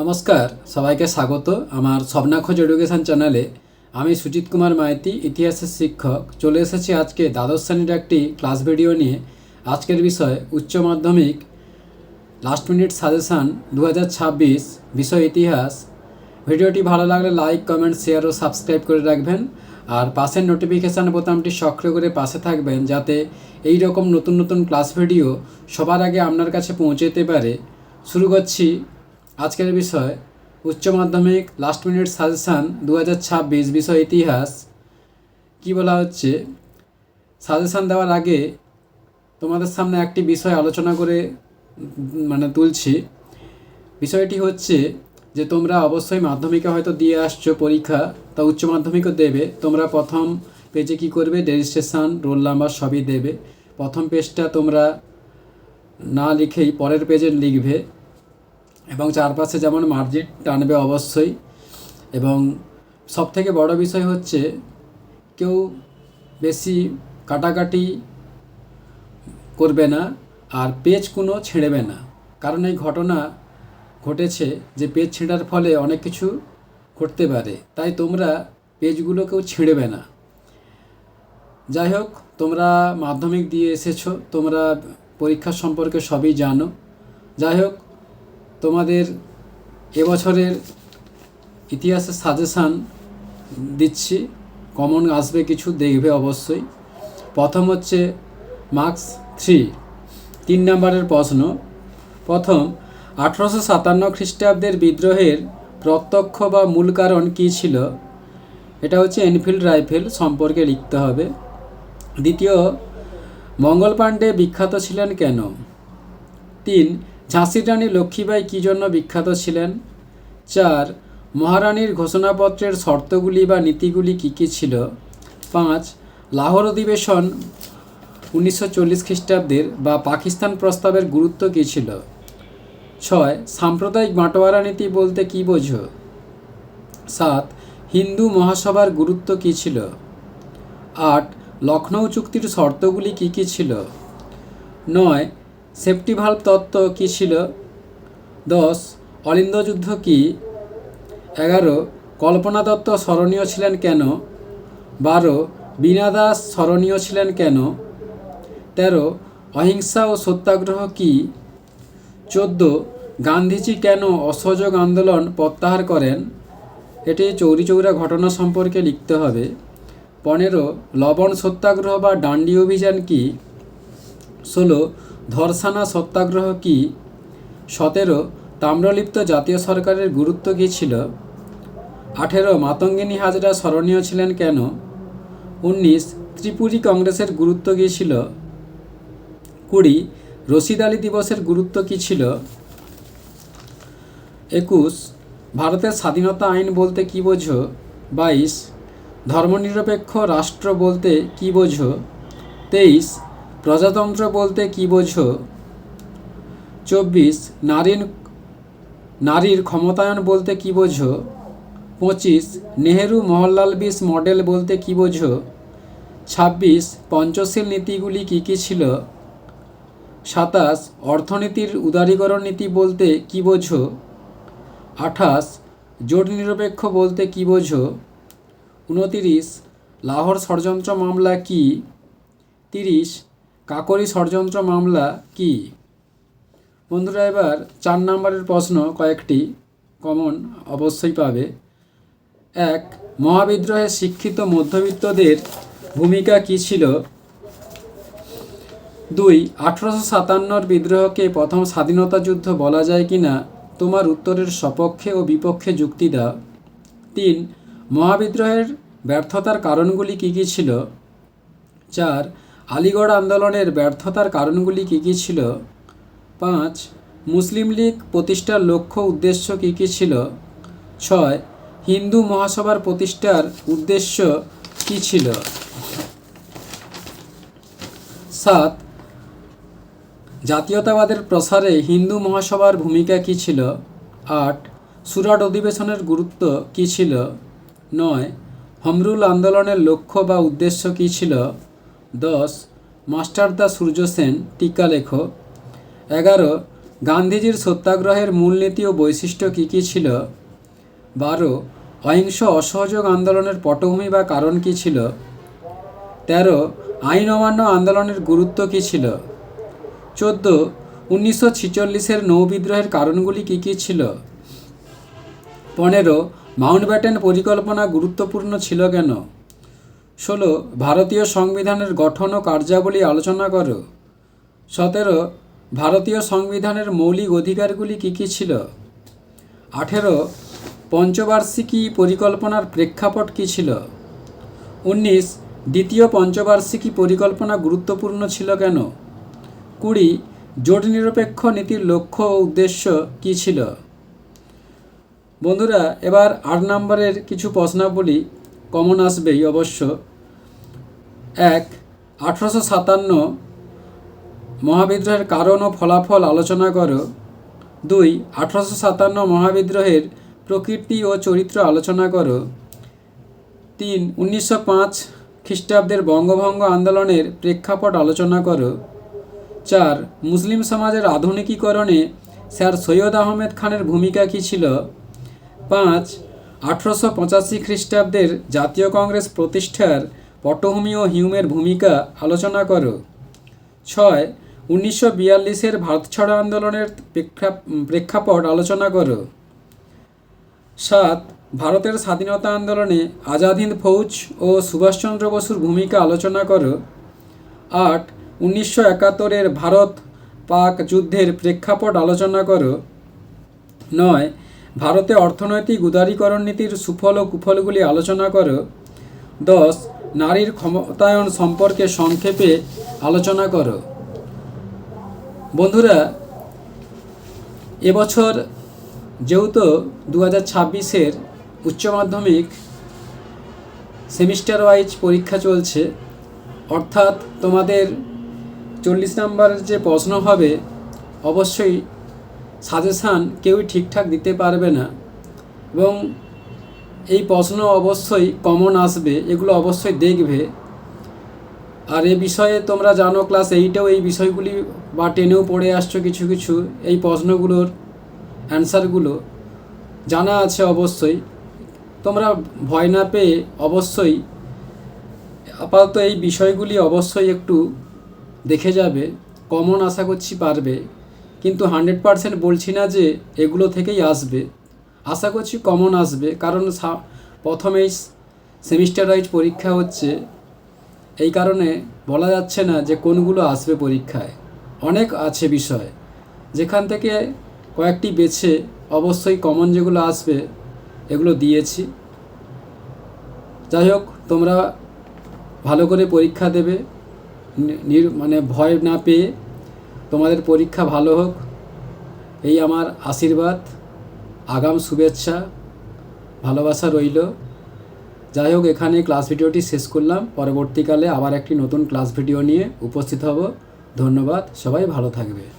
নমস্কার, সবাইকে স্বাগত আমার স্বপ্নাখোঁজ এডুকেশন চ্যানেলে। আমি সুজিত কুমার মাইতি, ইতিহাসের শিক্ষক। চলে এসেছি আজকে দ্বাদশ শ্রেণির একটি ক্লাস ভিডিও নিয়ে। আজকের বিষয়, উচ্চ মাধ্যমিক লাস্ট মিনিট সাজেশান দু হাজার ছাব্বিশ, বিষয় ইতিহাস। ভিডিওটি ভালো লাগলে লাইক কমেন্ট শেয়ার ও সাবস্ক্রাইব করে রাখবেন। আর পাশের নোটিফিকেশান বোতামটি সক্রিয় করে পাশে থাকবেন, যাতে এই রকম নতুন নতুন ক্লাস ভিডিও সবার আগে আপনার কাছে পৌঁছে যেতে পারে। শুরু করছি আজকের বিষয়, উচ্চ মাধ্যমিক লাস্ট মিনিট সাজেশান দু হাজার ছাব্বিশ বিষয় ইতিহাস। কি বলা হচ্ছে? সাজেশান দেওয়ার আগে তোমাদের সামনে একটি বিষয় আলোচনা করে মানে তুলছি। বিষয়টি হচ্ছে যে তোমরা অবশ্যই মাধ্যমিকে হয়তো দিয়ে আসছো পরীক্ষা, তা উচ্চ মাধ্যমিকও দেবে। তোমরা প্রথম পেজে কি করবে? রেজিস্ট্রেশন রোল নাম্বার সবই দেবে। প্রথম পেজটা তোমরা না লিখেই পরের পেজে লিখবে। এবং চারপাশে যেমন মার্জিন টানবে অবশ্যই। এবং সব থেকে বড় বিষয় হচ্ছে, কেউ বেশি কাটাকাটি করবে না আর পেজ কোনো ছেড়েবে না। কারণ এই ঘটনা ঘটেছে যে পেজ ছেঁড়ার ফলে অনেক কিছু ঘটতে পারে। তাই তোমরা পেজগুলো কেউ ছেড়েবে না। যাই হোক, তোমরা মাধ্যমিক দিয়ে এসেছ, তোমরা পরীক্ষা সম্পর্কে সবই জানো। যাই হোক তোমাদের এবছরের ইতিহাসের সাজেশান দিচ্ছি। কমন আসবে কিছু, দেখবে অবশ্যই। প্রথম হচ্ছে মার্কস থ্রি, তিন নম্বরের প্রশ্ন। প্রথম, আঠারোশো সাতান্ন খ্রিস্টাব্দের বিদ্রোহের প্রত্যক্ষ বা মূল কারণ কী ছিল? এটা হচ্ছে এনফিল্ড রাইফেল সম্পর্কে লিখতে হবে। দ্বিতীয়, মঙ্গল পাণ্ডে বিখ্যাত ছিলেন কেন? তিন ঝাঁসির রানী লক্ষ্মীবাই কী জন্য বিখ্যাত ছিলেন? চার, মহারানীর ঘোষণাপত্রের শর্তগুলি বা নীতিগুলি কী কী ছিল? পাঁচ, লাহোর অধিবেশন উনিশশো চল্লিশ খ্রিস্টাব্দের বা পাকিস্তান প্রস্তাবের গুরুত্ব কী ছিল? ছয়, সাম্প্রদায়িক বাঁটোয়ারা নীতি বলতে কী বোঝো? সাত, হিন্দু মহাসভার গুরুত্ব কী ছিল? আট লখনৌ চুক্তির শর্তগুলি কী কী ছিল? নয় সেফটি ভাল্ব তত্ত্ব কী ছিল? দশ, অলিন্দ যুদ্ধ কী? এগারো, কল্পনা দত্ত স্মরণীয় ছিলেন কেন? বারো, বীণা দাস স্মরণীয় ছিলেন কেন? তেরো, অহিংসা ও সত্যাগ্রহ কী? চোদ্দ, গান্ধীজি কেন অসহযোগ আন্দোলন প্রত্যাহার করেন? এটি চৌরিচৌরা ঘটনা সম্পর্কে লিখতে হবে। পনেরো, লবণ সত্যাগ্রহ বা ডান্ডি অভিযান কি? ষোলো ধর্ষানা সত্যাগ্রহ কি? সতেরো, তাম্রলিপ্ত জাতীয় সরকারের গুরুত্ব কী ছিল? আঠেরো, মাতঙ্গিনী হাজরা স্মরণীয় ছিলেন কেন? উনিশ, ত্রিপুরী কংগ্রেসের গুরুত্ব কী ছিল? কুড়ি, রশিদ আলী দিবসের গুরুত্ব কী ছিল? একুশ, ভারতের স্বাধীনতা আইন বলতে কী বোঝো? বাইশ, ধর্মনিরপেক্ষ রাষ্ট্র বলতে কী বোঝো? তেইশ প্রজাতন্ত্র বলতে কী বোঝো? চব্বিশ, নারীর নারীর ক্ষমতায়ন বলতে কী বোঝো? পঁচিশ, নেহেরু মোহনলাল বিশ মডেল বলতে কী বোঝো? ছাব্বিশ, পঞ্চশীল নীতিগুলি কী কী ছিল? সাতাশ, অর্থনীতির উদারীকরণ নীতি বলতে কী বোঝো? আঠাশ, জোট নিরপেক্ষ বলতে কী বোঝো? উনতিরিশ, লাহোর ষড়যন্ত্র মামলা কি? তিরিশ কাকরি ষড়যন্ত্র মামলা কি? বন্ধুরা, এবার চার নম্বরের প্রশ্ন কয়েকটি কমন অবশ্যই পাবে। এক, মহাবিদ্রোহে শিক্ষিত মধ্যবিত্তদের ভূমিকা কী ছিল? দুই, আঠারোশো সাতান্নর বিদ্রোহকে প্রথম স্বাধীনতা যুদ্ধ বলা যায় কি না তোমার উত্তরের সপক্ষে ও বিপক্ষে যুক্তি দাও। তিন, মহাবিদ্রোহের ব্যর্থতার কারণগুলি কী কী ছিল? চার আলিগড় আন্দোলনের ব্যর্থতার কারণগুলি কী কী ছিল? পাঁচ, মুসলিম লীগ প্রতিষ্ঠার লক্ষ্য উদ্দেশ্য কী কী ছিল? ছয়, হিন্দু মহাসভার প্রতিষ্ঠার উদ্দেশ্য কী ছিল? সাত, জাতীয়তাবাদের প্রসারে হিন্দু মহাসভার ভূমিকা কী ছিল? আট, সুরাট অধিবেশনের গুরুত্ব কী ছিল? নয়, হমরুল আন্দোলনের লক্ষ্য বা উদ্দেশ্য কী ছিল? দশ মাস্টারদা সূর্য সেন, টিকা লেখো। এগারো, গান্ধীজির সত্যাগ্রহের মূলনীতি ও বৈশিষ্ট্য কী কী ছিল? বারো, অহিংস অসহযোগ আন্দোলনের পটভূমি বা কারণ কী ছিল? তেরো, আইন অমান্য আন্দোলনের গুরুত্ব কী ছিল? চোদ্দ, উনিশশো ছিচল্লিশের নৌবিদ্রোহের কারণগুলি কী কী ছিল? পনেরো মাউন্টব্যাটেন পরিকল্পনা গুরুত্বপূর্ণ ছিল কেন? ষোলো, ভারতীয় সংবিধানের গঠন ও কার্যাবলী আলোচনা করো। সতেরো, ভারতীয় সংবিধানের মৌলিক অধিকারগুলি কী কী ছিল? আঠেরো, পঞ্চবার্ষিকী পরিকল্পনার প্রেক্ষাপট কী ছিল? উনিশ, দ্বিতীয় পঞ্চবার্ষিকী পরিকল্পনা গুরুত্বপূর্ণ ছিল কেন? কুড়ি জোট নিরপেক্ষ নীতির লক্ষ্য ও উদ্দেশ্য কী ছিল? বন্ধুরা, এবার আট নম্বরের কিছু প্রশ্নাবলী কমন আসবেই অবশ্য। এক, আঠারোশো সাতান্ন মহাবিদ্রোহের কারণ ও ফলাফল আলোচনা করো। দুই, আঠারোশো সাতান্ন মহাবিদ্রোহের প্রকৃতি ও চরিত্র আলোচনা করো। তিন, উনিশশো পাঁচ খ্রিস্টাব্দের বঙ্গভঙ্গ আন্দোলনের প্রেক্ষাপট আলোচনা করো। চার, মুসলিম সমাজের আধুনিকীকরণে স্যার সৈয়দ আহমেদ খানের ভূমিকা কী ছিল? পাঁচ আঠারোশো পঁচাশি খ্রিস্টাব্দের জাতীয় কংগ্রেস প্রতিষ্ঠার পটভূমি ও হিউমের ভূমিকা আলোচনা করো। ছয়, উনিশশো বিয়াল্লিশের ভারত ছাড়ো আন্দোলনের প্রেক্ষা- প্রেক্ষাপট আলোচনা করো। সাত, ভারতের স্বাধীনতা আন্দোলনে আজাদ হিন্দ ফৌজ ও সুভাষচন্দ্র বসুর ভূমিকা আলোচনা করো। আট, উনিশশো একাত্তরের ভারত পাক যুদ্ধের প্রেক্ষাপট আলোচনা করো। নয় ভারতে অর্থনৈতিক উদারীকরণ নীতির সুফল ও কুফলগুলি আলোচনা করো। দশ, নারীর ক্ষমতায়ন সম্পর্কে সংক্ষেপে আলোচনা করো। বন্ধুরা, এবছর যেহেতু দু হাজার ছাব্বিশের উচ্চ মাধ্যমিক সেমিস্টার ওয়াইজ পরীক্ষা চলছে, অর্থাৎ তোমাদের চল্লিশ নাম্বারের যে প্রশ্ন হবে, অবশ্যই সাজেশান কেউই ঠিকঠাক দিতে পারবে না। এবং এই প্রশ্ন অবশ্যই কমন আসবে, এগুলো অবশ্যই দেখবে। আর এ বিষয়ে তোমরা জানো ক্লাস এইটেও এই বিষয়গুলি বা টেনেও পড়ে আসছো কিছু কিছু, এই প্রশ্নগুলোর অ্যান্সারগুলো জানা আছে অবশ্যই। তোমরা ভয় না পেয়ে অবশ্যই আপাতত এই বিষয়গুলি অবশ্যই একটু দেখে যাবে কমন আশা করছি পারবে। কিন্তু হান্ড্রেড পারসেন্ট বলছি না যে এগুলো থেকেই আসবে। আশা করছি কমন আসবে, কারণ প্রথমেই সেমিস্টার ওয়াইজ পরীক্ষা হচ্ছে। এই কারণে বলা যাচ্ছে না যে কোনগুলো আসবে পরীক্ষায়। অনেক আছে বিষয়। যেখান থেকে কয়েকটি বেছে অবশ্যই কমন যেগুলো আসবে, এগুলো দিয়েছি। যাই হোক, তোমরা ভালো করে পরীক্ষা দেবে। মানে ভয় না পেয়ে তোমাদের পরীক্ষা ভালো হোক। এই আমার আশীর্বাদ। আগাম শুভেচ্ছা। ভালোবাসা রইল। যাই হোক এখানে ক্লাস ভিডিওটি শেষ করলাম। পরবর্তীকালে আবার একটি নতুন ক্লাস ভিডিও নিয়ে উপস্থিত হব। ধন্যবাদ। সবাই ভালো থাকবে।